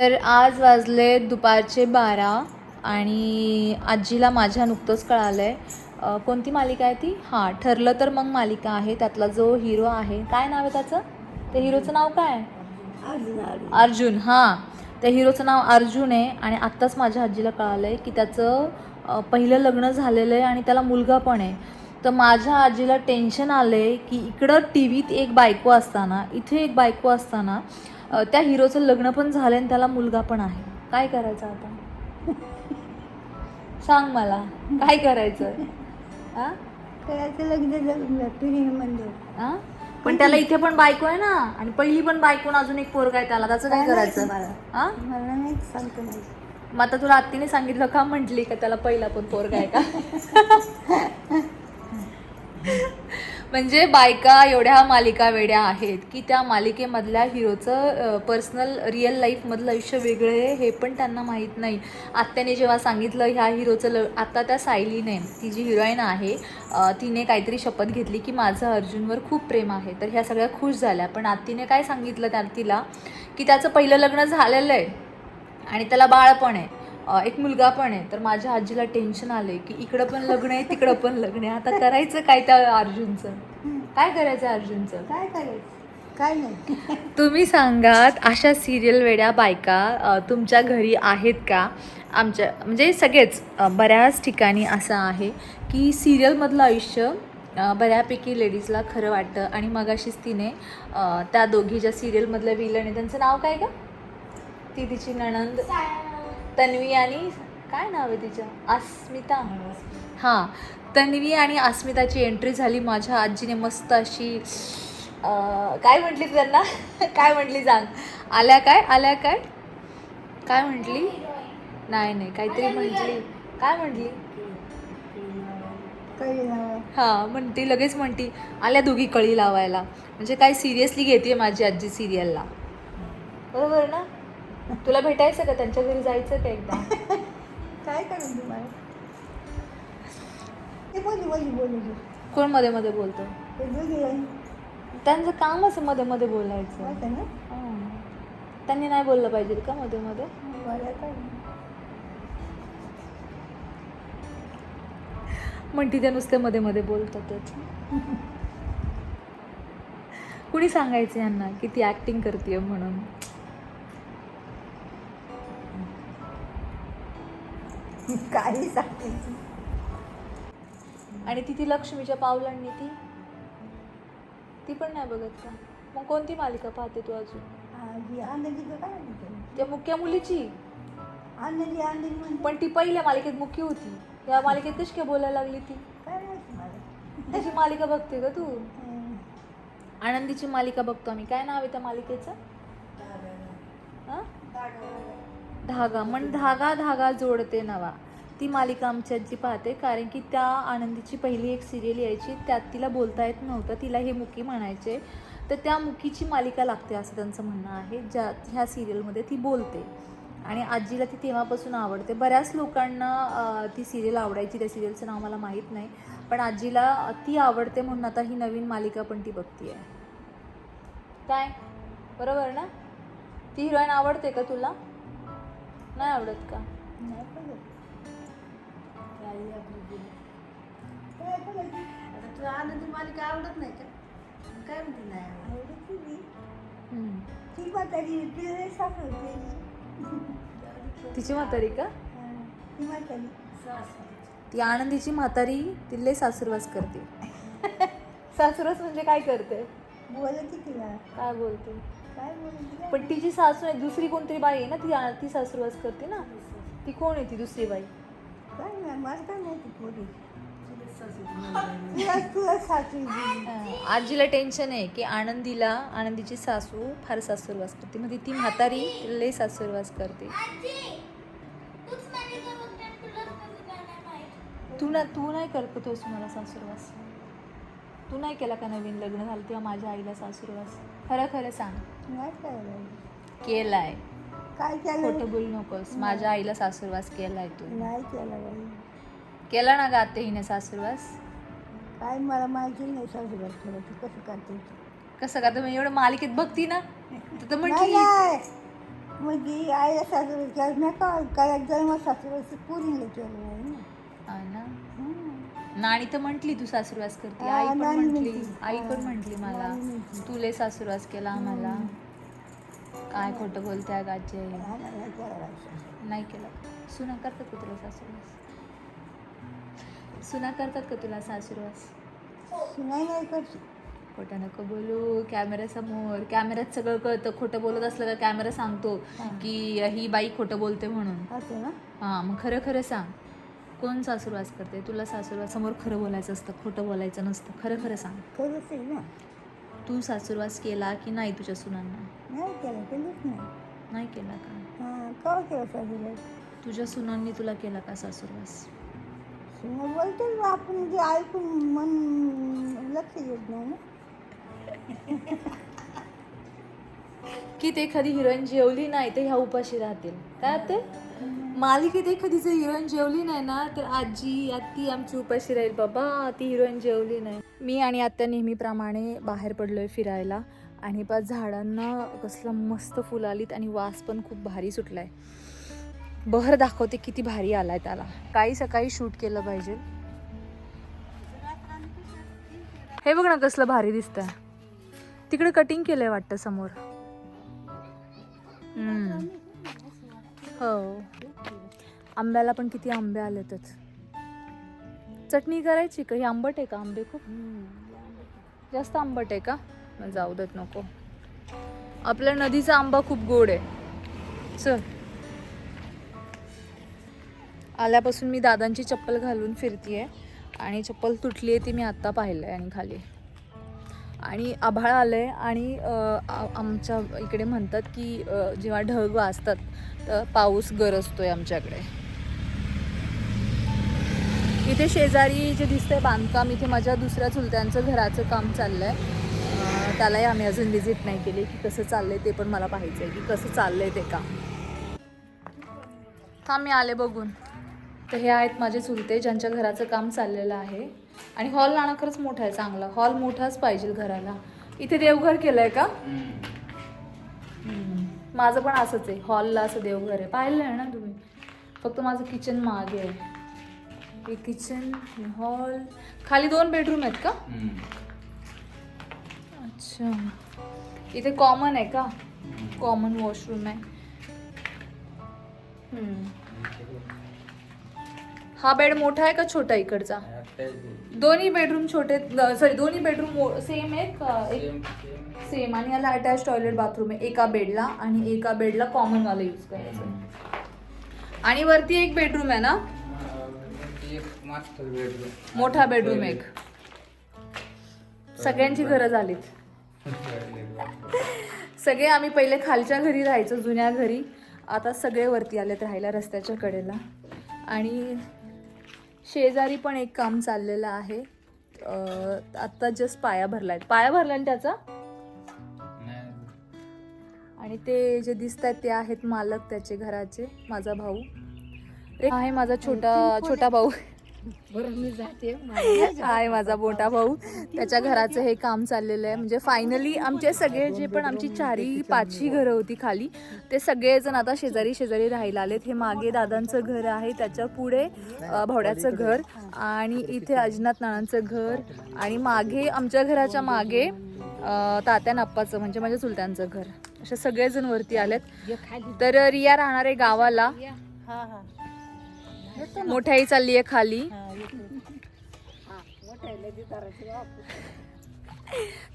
तर आज वाजले दुपारचे बारा आणि आजीला माझ्या नुकतंच कळालं आहे कोणती मालिका आहे ती? हां ठरलं तर मग मालिका आहे. त्यातला जो हिरो आहे काय नाव आहे त्याचं? त्या हिरोचं नाव काय आहे? अर्जुन हां. त्या हिरोचं नाव अर्जुन आहे आणि आत्ताच माझ्या आजीला कळालं आहे की त्याचं पहिलं लग्न झालेलं आहे आणि त्याला मुलगा पण आहे. तर माझ्या आजीला टेन्शन आलं आहे की इकडं टी व्हीत एक बायको असताना इथे एक बायको असताना त्या हिरोचं लग्न पण झालं आणि त्याला मुलगा पण आहे. काय करायचं आता? सांग मला काय करायचं हां करायचं लग्न हां पण त्याला इथे पण बायको आहे ना आणि पहिली पण बायको अजून एक पोरगा आहे त्याला त्याचं काय करायचं? मला नाही सांगतो नाही मग आता तुला आत्तीने सांगितलं का म्हटली का त्याला पहिला पण पोरगा आहे का? म्हणजे बायका एवढ्या मालिका वेड्या आहेत की त्या मालिकेमधल्या हिरोचं पर्सनल रिअल लाईफमधलं आयुष्य वेगळं आहे हे पण त्यांना माहीत नाही. आत्याने जेव्हा सांगितलं ह्या हिरोचं ल आत्ता त्या सायलीने ती जी हिरोईन आहे तिने काहीतरी शपथ घेतली की माझं अर्जुनवर खूप प्रेम आहे. तर ह्या सगळ्या खुश झाल्या. पण आत्तीने काय सांगितलं त्या तिला? की त्याचं पहिलं लग्न झालेलं आहे आणि त्याला बाळ पण आहे. एक मुलगा पण आहे. तर माझ्या आजीला टेन्शन आलंय की इकडं पण लग्न आहे तिकडं पण लग्न आहे. आता करायचं काय त्या अर्जुनचं? काय करायचं अर्जुनचं? काय करायचं? काय नाही. तुम्ही सांगात अशा सिरियल वेड्या बायका तुमच्या घरी आहेत का? आमच्या म्हणजे सगळेच बऱ्याच ठिकाणी असं आहे की सिरियलमधलं आयुष्य बऱ्यापैकी लेडीजला खरं वाटतं. आणि मगाशीच तिने त्या दोघी ज्या सिरियलमधल्या विलन आहे त्यांचं नाव काय का ती तिची नणंद तन्वी आणि काय नाव आहे तिचं? अस्मिता. हां तन्वी आणि अस्मिताची एंट्री झाली माझ्या आजीने मस्त अशी काय म्हटली त्यांना? काय म्हटली सांग. आल्या काय? आल्या काय? काय म्हटली? नाही नाही काहीतरी म्हटली. काय म्हटली? काही नाही. हां म्हणती लगेच म्हणती आल्या दोघी कळी लावायला. म्हणजे काय सिरियसली घेते माझी आजी सिरियलला बरोबर ना? तुला भेटायचं का? त्यांच्या घरी जायचं का एकदा? काय करेन तुम्हाला ते बोली बोली बोलू दे. कोणमध्ये मध्ये बोलतो? ते. त्यांचं काम असं मध्ये मध्ये बोलायचं. माहिती ना? हां. त्यांनी नाही बोललं पाहिजे का मध्ये मध्ये? मला काय म्हणती ते नुसते मध्ये मध्ये बोलतातच. कुणी सांगायचं यांना की ती ऍक्टिंग करते म्हणून? काही सांगायचं आणि ती ती लक्ष्मीच्या पावलांनी ती ती पण नाही बघत का? मग कोणती मालिका पाहते तू अजून? हा, आनंदीचं काय म्हणते त्या मुख्य मुलीची. आनंदी आनंदी म्हणते पण ती पहिल्या मालिकेत मुख्य होती. या मालिकेत कशी काय बोलायला लागली ती? काय माहिती मला? त्याची मालिका बघते का तू. आनंदीची मालिका बघतो आम्ही. काय नाव आहे त्या मालिकेचं? हां? धागा. म्हण धागा धागा जोडते नवा. ती मालिका आमची आजी पाहते कारण की त्या आनंदीची पहिली एक सिरियल यायची त्यात तिला बोलता येत नव्हतं तिला हे मुकी म्हणायचे. तर त्या मुकीची मालिका लागते असं त्यांचं म्हणणं आहे ज्या ह्या सिरियलमध्ये ती बोलते. आणि आजीला ती तेव्हापासून आवडते. बऱ्याच लोकांना ती सिरियल आवडायची त्या सिरियलचं नाव मला माहीत नाही पण आजीला ती आवडते म्हणून आता ही नवीन मालिका पण ती बघती आहे काय? बरोबर ना? ती हिरोईन आवडते का तुला? नाही आवडत का? नाही बघत. काय बघत? तुला आनंदी मालिका आवडत नाही का? काय म्हणते नाही आवडत? आवडत नाही. ती म्हातारी ती लय सासू तिची म्हातारी का? ती म्हातारी. सासू. ती आनंदीची म्हातारी तिले सासुरवास करते. सासुरवास म्हणजे काय करते? बोलत तिला. काय बोलते? काय बोलत? पण तिची सासू आहे दुसरी कोणतरी बाई आहे ना ती ती सासुरवास करते ना. ती कोण आहे ती दुसरी बाई? काय नाही मला काय माहिती पोरी तुला सासू म्हणून तुला तुला सासू दिली. अं, आजीला टेन्शन आहे की आनंदीला आनंदीची सासू फार सासुरवास करते. म्हणजे ती म्हातारी लय सासुरवास करते. तू ना तू नाही करतोस मला सासुरवास तू नाही केला का नवीन लग्न झालं तेव्हा माझ्या आईला सासुरवास खरं खरं सांग. नाही करायला केलाय. काय केलं? खोटं बोलू नकोस. माझ्या आईला सासुरवास केलाय तू. नाही केलं बाई. केला ना ग आत्या हिने सासुरवास? काय मला माहिती नाही सासूबाई थोडं ती कसं करते? ते. कसं का तुम्ही एवढं मालिकेत बघती ना? तर नाही म्हटली. नाही म्हणजे आईला सासू केलं मी काय काय जन्म सासू पुरीला केलं नाही ना? हा ना. नाणी तर म्हंटली तू सासूरवास करते. हा, आई पण म्हंटली. आई पण हा, म्हंटली मला. तुले सासूरवास केला आम्हाला. काय खोटं बोलते गाजे? आम्हाला नाही केलं. सुना करतात का तुला सासूरवास सुना करतात का तुला सासूरवास नाही करते. खोटं नको बोलू. कॅमेऱ्यासमोर कॅमेऱ्यात सगळं कळतं. खोटं बोलत असलं का कॅमेरा सांगतो की ही बाई खोटं बोलते म्हणून. हां मग खरं खरं सांग. कोण सासूरवास करते? तुला सासूरवास समोर खरं बोलायचं असतं खोटं बोलायचं नसतं. खरं खरं सांग. खरंच आहे ना? तू सासूरवास केला की नाही तुझ्या सुनांना? नाही केलं केलंच नाही. नाही केला का? हां केव्हा केलं तुझ्या सुनांनी तुला केला का सासूरवास? बोलते बा, आपण जे ऐकून मन लक्ष देत नाही ना. की ते एखादी हिरोईन जेवली नाही तर ह्या उपाशी राहतील. काय ते? मालिकेत एखादी जर हिरोईन जेवली नाही ना तर आजी आत्ती आमची उपाशी राहील. बाबा ती हिरोईन जेवली नाही. मी आणि आत्या नेहमीप्रमाणे बाहेर पडलोय फिरायला. आणि बा झाडांना कसलं मस्त फुलं आलीत आणि वास पण खूप भारी सुटलाय. बहर दाखवते किती भारी आलाय त्याला. काही सकाळी शूट केलं पाहिजे. हे बघ ना कसलं भारी दिसतंय. तिकडे कटिंग केलंय वाटतं समोर. हम्म. हो. आंब्याला पण किती आंबे आलेतच. चटणी करायची का? ही आंबट आहे का आंबे खूप? जास्त आंबट आहे का? मग जाऊ देत नको. आपल्या नदीचा आंबा खूप गोड आहे. चल. आल्यापासून मी दादांची चप्पल घालून फिरतीये. आणि चप्पल तुटली आहे ती मी आत्ता पाहिलं आहे आणि खाली. आणि आभाळ आलं आहे आणि आमच्या इकडे म्हणतात की जेव्हा ढग वाजतात तर पाऊस आहे आमच्याकडे. इथे शेजारी जे दिसतंय बांधकाम इथे माझ्या दुसऱ्या चुलत्यांचं घराचं काम चाललं आहे त्यालाही आम्ही अजून व्हिजिट नाही केली की कसं चाललंय ते पण मला पाहायचं आहे की कसं चाललंय ते काम. हा मी आले बघून. तर हे आहेत माझे चुलते ज्यांच्या घराचं काम चाललेलं आहे. आणि हॉल नाणं खरंच मोठा आहे चांगला. हॉल मोठाच पाहिजे घराला. इथे देवघर केलंय का? माझं पण असंच आहे. हॉलला असं देवघर आहे. पाहिलं आहे ना तुम्ही? फक्त माझं किचन मागे आहे. हे किचन हॉल खाली दोन बेडरूम आहेत का? अच्छा. इथे कॉमन आहे का? कॉमन वॉशरूम आहे. हा बेड मोठा आहे का छोटा इकडचा? दोन्ही बेडरूम छोटे सॉरी दोन्ही बेडरूम सेम आहेत का? एक सेम आणि याला अटॅच टॉयलेट बाथरूम आहे. एका बेडला आणि एका बेडला कॉमन वाला यूज करायचं. आणि वरती एक बेडरूम आहे ना? मास्टर बेडरूम मोठा बेडरूम एक. सगळ्यांची घरं झालीत. सगळे आम्ही पहिले खालच्या घरी राहायचो जुन्या घरी. आता सगळे वरती आलेत राहायला रस्त्याच्या कडेला. आणि शेजारी पण एक काम चाललेलं आहे. आत्ता जस्ट पाया भरलाय पाया भरला ना त्याचा? आणि ते जे दिसत आहेत ते आहेत मालक त्याचे घराचे माझा भाऊ. आहे माझा छोटा छोटा भाऊ. बरं मी जाते. आहे माझा मोठा भाऊ. त्याच्या घराचं हे काम चाललेलं आहे. म्हणजे फायनली आमचे सगळे जे पण आमची चारी पाचही घरं होती खाली ते सगळेजण आता शेजारी शेजारी राहायला आलेत. हे मागे दादांचं घर आहे त्याच्या पुढे भावड्याचं घर आणि इथे अजनाथ नानांचं घर आणि मागे आमच्या घराच्या मागे तात्या नाप्पाचं म्हणजे माझ्या चुलत्यांचं घर. असे सगळेजण वरती आलेत. तर रिया राहणार गावाला. हा हा. मोठ्याही चालली आहे खाली.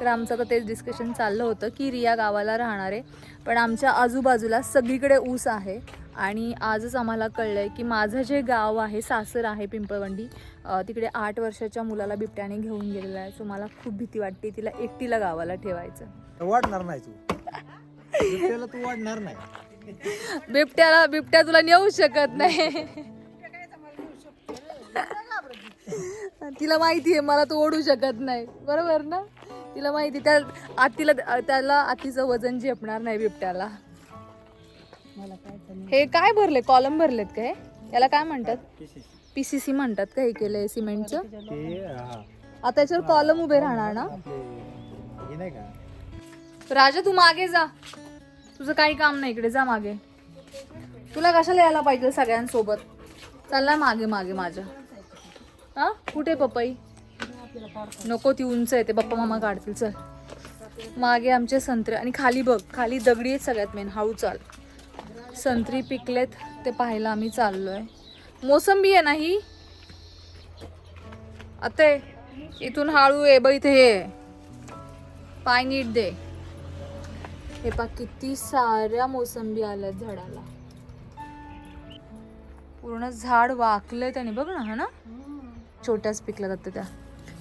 तर आमचं आता तेच डिस्कशन चाललं होतं की रिया गावाला राहणार आहे. पण आमच्या आजूबाजूला सगळीकडे ऊस आहे. आणि आजच आम्हाला कळलं आहे की माझं जे गाव आहे सासर आहे पिंपळवंडी तिकडे आठ वर्षाच्या मुलाला बिबट्याने घेऊन गेलेला आहे. सो मला खूप भीती वाटते तिला एकटीला गावाला ठेवायचं. वाढणार नाही तू. तू वाढणार नाही. बिबट्याला बिबट्या तुला नेऊ शकत नाही. तिला माहिती आहे मला तो ओढू शकत नाही. बरोबर ना? तिला माहिती त्या आतीला त्याला आतीचं वजन झेपणार नाही बिबट्याला. काय हे काय भरले कॉलम भरलेत का हे याला काय म्हणतात? पीसीसी म्हणतात का हे केलंय सिमेंटचं? ते हा. आता याच्यावर कॉलम उभे राहणार ना? आपले हे नाही का? राजा तू मागे जा. तुझं काही काम नाही इकडे जा मागे. तुला कशाला यायला पाहिजे सगळ्यांसोबत? चालला मागे मागे माझ्या. हा? कुठे पपई नको ती उंच आहे. ते पप्पा मामा काढतील. चल. मागे आमचे संत्रे आणि खाली बघ. खाली दगडी आहेत सगळ्यात मेन हळू चाल. संत्री पिकलेत ते पाहायला आम्ही चाललोय. मोसंबी आहे ना ही? आता इथून हळू आहे बघ इथे हे पाय नीट दे. हे पा किती साऱ्या मोसंबी आल्यात झाडाला. पूर्ण झाड वाकलंय त्याने. बघ ना हा ना? छोट्याच पिकल्या जातं त्या.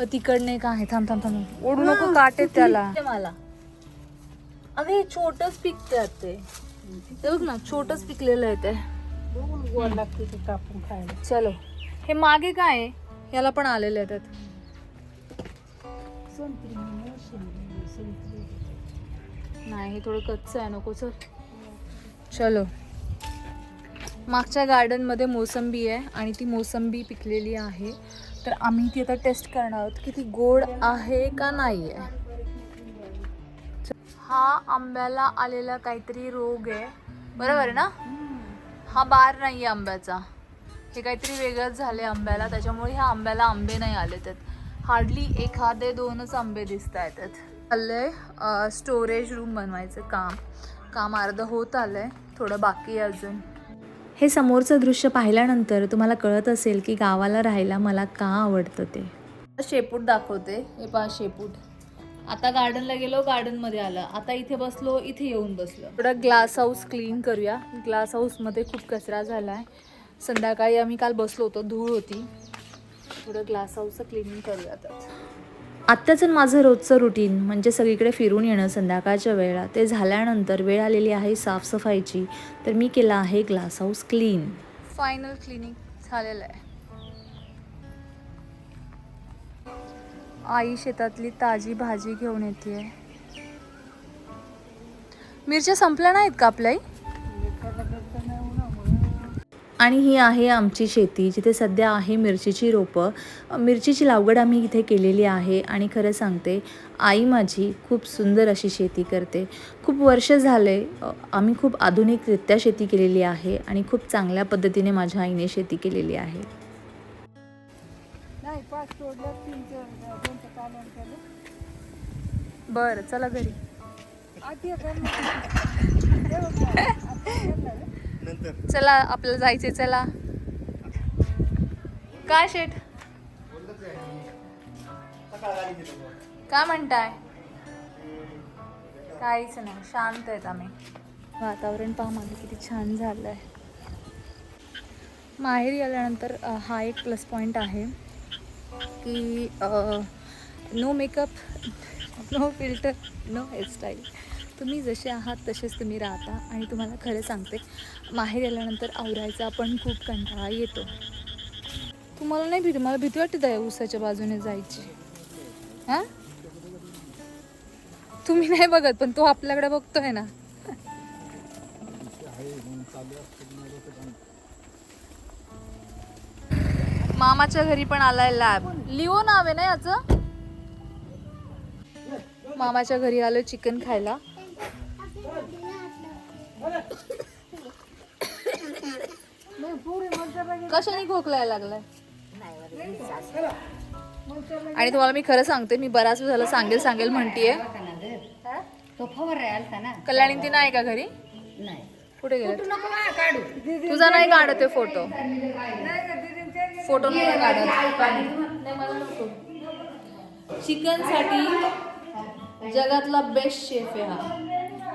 अ, तिकडने का आहे. थांब थांब थांब. ओढू नको काटे त्याला. मला. अगं हे छोटच पिकतात ते. ते बघ ना छोटच पिकलेलं आहे ते. बघून गोड लागते ते कापून खायला. चलो. हे मागे काय आहे? याला पण आलेले आहेत संत्री मोसंबी, संत्री. नाही हे थोडं कच्चं आहे. नको चल. चलो. मागच्या गार्डनमध्ये मोसंबी आहे आणि ती मोसंबी पिकलेली आहे. तर आम्ही ती आता टेस्ट करणार आहोत की ती गोड आहे का नाही आहे. हा आंब्याला आलेला काहीतरी रोग आहे. बरोबर आहे ना? हा बार नाही आहे आंब्याचा. हे काहीतरी वेगळंच झाले आंब्याला. त्याच्यामुळे ह्या आंब्याला आंबे नाही आले त्यात हार्डली एखादे दोनच आंबे दिसत आहेत. त्यात आहे स्टोरेज रूम बनवायचं काम. काम अर्ध होत आलं आहे थोडं बाकी आहे अजून. हे समोरचं दृश्य पाहिल्यानंतर तुम्हाला कळत असेल की गावाला राहायला मला का आवडतं ते. शेपूट दाखवते. हे पहा शेपूट. आता गार्डनला गेलो गार्डनमध्ये आलं. आता इथे बसलो इथे येऊन बसलो. थोडं ग्लास हाऊस क्लीन करूया. ग्लास हाऊसमध्ये खूप कचरा झाला आहे संध्याकाळी आम्ही काल बसलो होतो धूळ होती. थोडं ग्लास हाऊसचं क्लिनिंग करूया आता. आत्ताचं माझं रोजचं रुटीन म्हणजे सगळीकडे फिरून येणं संध्याकाळच्या वेळा ते झाल्यानंतर वेळ आलेली आहे साफसफाईची. तर मी केला आहे glass house clean final clinic झालेलं आहे. आई शेतातली ताजी भाजी घेऊन येते मिरच्या संपल्या नाहीत का आपल्याही आणि ही आहे आमची शेती जिथे सध्या आहे मिरचीची रोपं. मिरचीची लागवड आम्ही इथे केलेली आहे आणि खरं सांगते आई माझी खूप सुंदर अशी शेती करते. खूप वर्ष झाले आम्ही खूप आधुनिकरित्या शेती केलेली आहे आणि खूप चांगल्या पद्धतीने माझ्या आईने शेती केलेली आहे. बरं चला घरी. आधी चला आपल्याला जायचे चला. काय शेठ? काय म्हणताय? काहीच नाही शांत आहेत आम्ही. वातावरण पहा माझं किती छान झालं आहे माहेरी आल्यानंतर हा एक प्लस पॉईंट आहे की no makeup no filter no hairstyle तुम्ही जसे आहात तसेच तुम्ही राहता आणि तुम्हाला खरं सांगते माहेर आल्यानंतर आवरायचा पण खूप कंटाळा येतो. तुम्हाला नाही भीती? मला भीती वाटत आहे उसाच्या बाजूने जायची. हां? तुम्ही नाही बघत पण तो आपल्याकडे बघतोय ना. मामाच्या घरी पण आलाय लॅब लिओ नाव आहे ना याचं? मामाच्या घरी आलो चिकन खायला. कशाने खोकलाय लागलाय? आणि तुम्हाला मी खरं सांगते मी बराच वेळ झालं सांगेल सांगेल म्हणतीये. कल्याणी ती नाही का घरी? नाही. कुठे गेले? तुझा नाही काढत आहे फोटो. फोटो नाही काढत. चिकनसाठी जगातला बेस्ट शेफ आहे हा.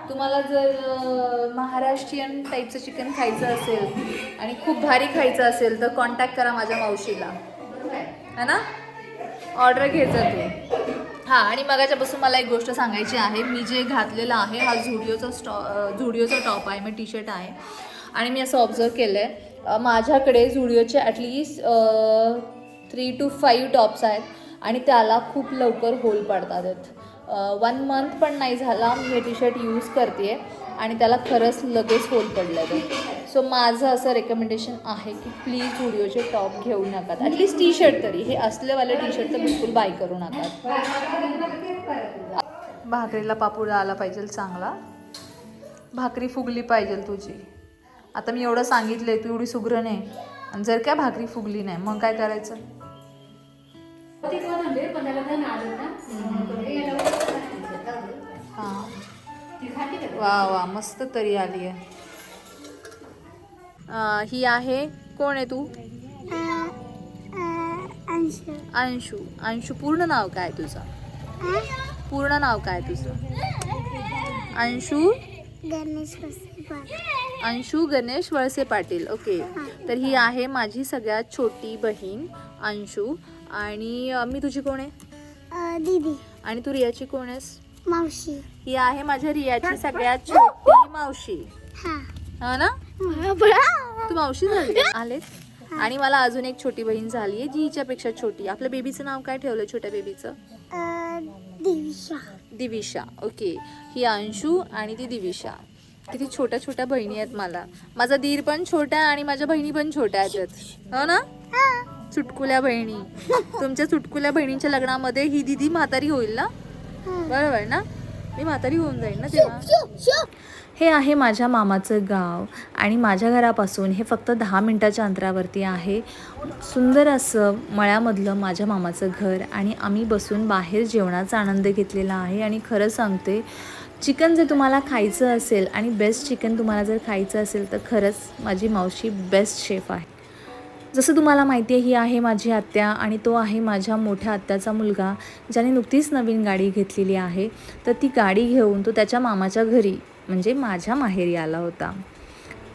तुम्हाला जर महाराष्ट्रीयन टाईपचं चिकन खायचं असेल आणि खूप भारी खायचं असेल तर कॉन्टॅक्ट करा माझ्या मावशीला. है ना? ऑर्डर घ्यायचा तू. हां आणि मगाच्यापासून मला एक गोष्ट सांगायची आहे. मी जे घातलेलं आहे हा झुडिओचा स्टॉ झुडिओचा टॉप आहे मी टी शर्ट आहे. आणि मी असं ऑब्झर्व केलं आहे माझ्याकडे झुडिओचे at least three two five tops आहेत. आणि त्याला खूप लवकर होल पडतात आहेत वन मंथ पण नाही झाला मी हे टी शर्ट यूज करते आणि त्याला खरंच लगेच होल पडलं आहे सो माझं असं रेकमेंडेशन आहे की प्लीज व्हिडिओचे टॉप घेऊ नका. ॲटलिस्ट टी शर्ट तरी. हे असलेवाले टी शर्ट तर बिलकुल बाय करू नका. भाकरीला पापूड आला पाहिजे चांगला. भाकरी फुगली पाहिजे तुझी. आता मी एवढं सांगितलंय तू एवढी सुग्र नाही. आणि जर काय भाकरी फुगली नाही मग काय करायचं? हां वा वा मस्त तरी आली आहे. अं, ही आहे कोण आहे तू? अंशू. अंशू. पूर्ण नाव काय तुझं? पूर्ण नाव काय तुझं? अंशू? गणेश अंशू गणेश वळसे पाटील. ओके. तर ही आहे माझी सगळ्यात छोटी बहीण अंशू. आणि अं, मी तुझी कोण आहे? दीदी. आणि तू रियाची कोण आहेस? मावशी. ही आहे माझ्या रियाची सगळ्यात छोटी मावशी. हा. हा ना? तू मावशी झाली? आलेत आणि मला अजून एक छोटी बहीण झाली आहे जी हिच्यापेक्षा छोटी. आपल्या बेबीचं नाव काय ठेवलं छोट्या बेबीचं दिविशा. दिविशा. ओके. ही अंशू आणि ती दिविशा. किती छोट्या छोट्या बहिणी आहेत मला. माझा दीर पण छोटा आणि माझ्या बहिणी पण छोट्या आहेत. हो ना? चुटकुल्या बहिणी. तुमच्या चुटकुल्या बहिणींच्या लग्नामध्ये ही दिदी म्हातारी होईल ना? बरोबर ना? मी म्हातारी होऊन जाईल ना तेव्हा? हे आहे माझ्या मामाचं गाव आणि माझ्या घरापासून हे फक्त दहा मिनटाच्या अंतरावरती आहे. सुंदर असं मळ्यामधलं माझ्या मामाचं घर आणि आम्ही बसून बाहेर जेवणाचा आनंद घेतलेला आहे. आणि खरं सांगते चिकन जर तुम्हाला खायचं असेल आणि बेस्ट चिकन तुम्हाला जर खायचं असेल तर खरंच माझी मावशी बेस्ट शेफ आहे. जसं तुम्हाला माहिती आहे ही आहे माझी आत्या आणि तो आहे माझ्या मोठ्या आत्याचा मुलगा ज्याने नुकतीच नवीन गाडी घेतलेली आहे. तर ती गाडी घेऊन तो त्याच्या मामाच्या घरी म्हणजे माझ्या माहेरी आला होता.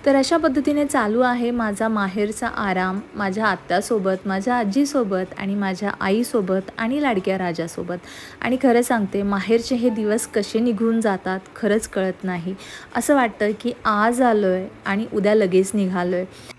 तर अशा पद्धतीने चालू आहे माझा माहेरचा आराम माझ्या आत्यासोबत माझ्या आजीसोबत आणि माझ्या आईसोबत आणि लाडक्या राजासोबत. आणि खरं सांगते माहेरचे हे दिवस कसे निघून जातात खरंच कळत नाही. असं वाटतं की आज आलो आहे आणि उद्या लगेच निघालो आहे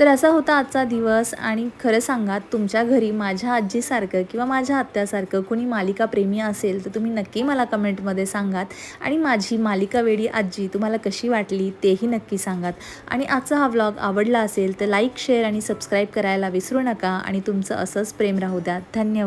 तर असा होता आजचा दिवस आणि खरं सांगा तुमच्या घरी माझ्या आजीसारखं किंवा माझ्या आत्यासारखं कोणी मालिका प्रेमी असेल तर तुम्ही नक्की मला कमेंटमध्ये सांगात. आणि माझी मालिका वेडी आजी तुम्हाला कशी वाटली तेही नक्की सांगात. आणि आजचा हा व्लॉग आवडला असेल तर लाईक शेअर आणि सबस्क्राईब करायला विसरू नका. आणि तुमचं असंच प्रेम राहू द्या. धन्यवाद.